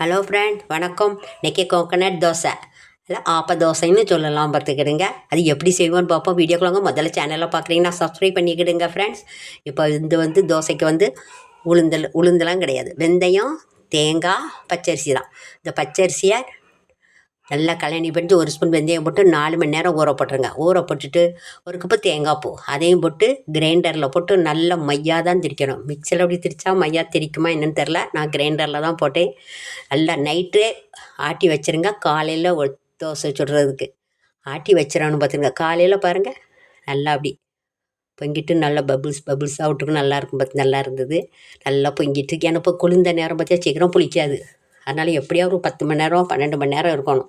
Hello friend வணக்கம். இன்றைக்கி coconut dosa. இல்லை ஆப்ப தோசைன்னு சொல்லலாம் பார்த்துக்கிடுங்க. அது எப்படி செய்வோன்னு பார்ப்போம். வீடியோக்குள்ளாங்க முதல்ல சேனலில் பார்க்குறீங்கன்னா சப்ஸ்கிரைப் பண்ணிக்கிடுங்க ஃப்ரெண்ட்ஸ் இப்போ இது வந்து தோசைக்கு வந்து உளுந்தல் உளுந்தெல்லாம் கிடையாது. வெந்தயம் தேங்காய் பச்சரிசி தான். இந்த பச்சரிசியை நல்லா கழனி பண்ணி ஒரு ஸ்பூன் வெந்தயம் போட்டு நாலு மணி நேரம் ஊற போட்டுருங்க. ஊற போட்டுட்டு ஒரு கப்பு தேங்காய் பூ. அதையும் போட்டு கிரைண்டரில் போட்டு நல்லா மையாக தான் திரிக்கணும். மிக்சியில் அப்படி திரிச்சா மையாக திரிக்குமா என்னென்னு தெரில நான் கிரைண்டரில் தான் போட்டேன். நல்லா நைட்டே ஆட்டி வச்சுருங்க. காலையில் ஒரு தோசை சுடுறதுக்கு. ஆட்டி வச்சிடணும் பார்த்துருங்க காலையில் பாருங்கள் நல்லா அப்படி பொங்கிட்டு நல்லா பபுள்ஸ் பபுள்ஸ் விட்டுக்கு நல்லா இருக்கும் பார்த்து நல்லா இருந்தது. நல்லா பொங்கிட்டு ஏன்னா இப்போ குளிர்ந்த நேரம் பார்த்தியா சீக்கிரம் புளிக்காது. அதனால் எப்படியா ஒரு பத்து மணி நேரம் பன்னெண்டு மணி நேரம் இருக்கணும்.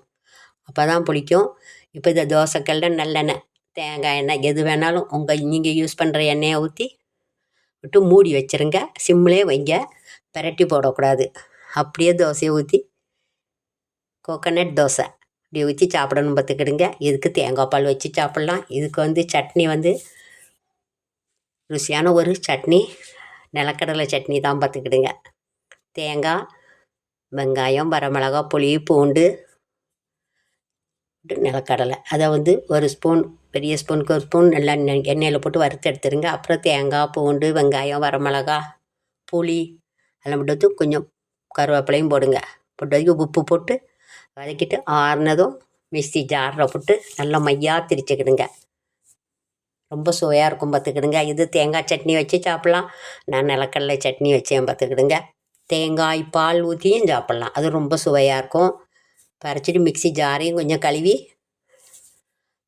அப்போ தான் பிடிக்கும் இப்போ இந்த தோசைக்கல்ல நல்லெண்ணெய் தேங்காய் எண்ணெய் எது வேணாலும் உங்கள் நீங்கள் யூஸ் பண்ணுற எண்ணெயை ஊற்றி விட்டு மூடி வச்சுருங்க. சிம்லேயே வைங்க. பிரட்டி போடக்கூடாது. அப்படியே தோசையை ஊற்றி கோகனட் தோசை இப்படி ஊற்றி சாப்பிடணும் பார்த்துக்கிடுங்க. இதுக்கு தேங்காய் பால் வச்சு சாப்பிட்லாம். இதுக்கு வந்து சட்னி வந்து ருசியான ஒரு சட்னி நிலக்கடலை சட்னி தான் பார்த்துக்கிடுங்க. தேங்காய் வெங்காயம் வரமிளகா புளி பூண்டு நிலக்கடலை. அதை வந்து ஒரு ஸ்பூன் பெரிய ஸ்பூனுக்கு ஒரு ஸ்பூன் நல்லா எண்ணெயில் போட்டு வறுத்து எடுத்துருங்க. அப்புறம் தேங்காய் பூண்டு வெங்காயம் வரமிளகா புளி அதெல்லாம் போட்டு கொஞ்சம் கருவேப்பிலையும் போடுங்க. போட்டு வதக்கி உப்பு போட்டு வதக்கிட்டு ஆறுனதும் மிக்சி ஜாரில் போட்டு நல்லா மையாக திரிச்சுக்கிடுங்க. ரொம்ப சுவையாக இருக்கும் பார்த்துக்கிடுங்க. இது தேங்காய் சட்னி வச்சு சாப்பிட்லாம். நான் நிலக்கடலை சட்னி வச்சேன் பார்த்துக்கிடுங்க. தேங்காய் பால் ஊற்றியும் சாப்பிட்லாம். அது ரொம்ப சுவையாக இருக்கும். பறிச்சிட்டு மிக்சி ஜாரையும் கொஞ்சம் கழுவி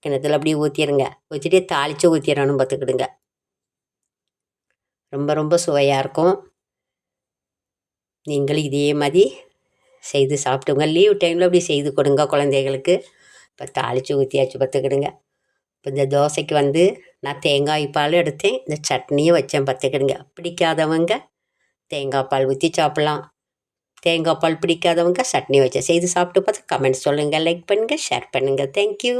கிணத்துல அப்படியே ஊற்றிடுங்க ஊற்றிட்டு தாளித்து ஊற்றிடணும் பார்த்துக்கிடுங்க. ரொம்ப ரொம்ப சுவையாக இருக்கும். நீங்களும் இதே மாதிரி செய்து சாப்பிட்டுங்க லீவ் டைமில் அப்படி செய்து கொடுங்க குழந்தைகளுக்கு. இப்போ தாளித்து ஊற்றியாச்சு பார்த்துக்கிடுங்க. இப்போ இந்த தோசைக்கு வந்து நான் தேங்காய் பால் எடுத்தேன். இந்த சட்னியும் வச்சேன் பார்த்துக்கிடுங்க. பிடிக்காதவங்க தேங்காய் பால் ஊற்றி சாப்பிட்லாம். தேங்காய் பால் பிடிக்காதவங்க சட்னி வச்சு செய்து சாப்பிட்டு பார்த்து கமெண்ட் சொல்லுங்கள் லைக் பண்ணுங்கள் ஷேர் பண்ணுங்கள் தேங்க்யூ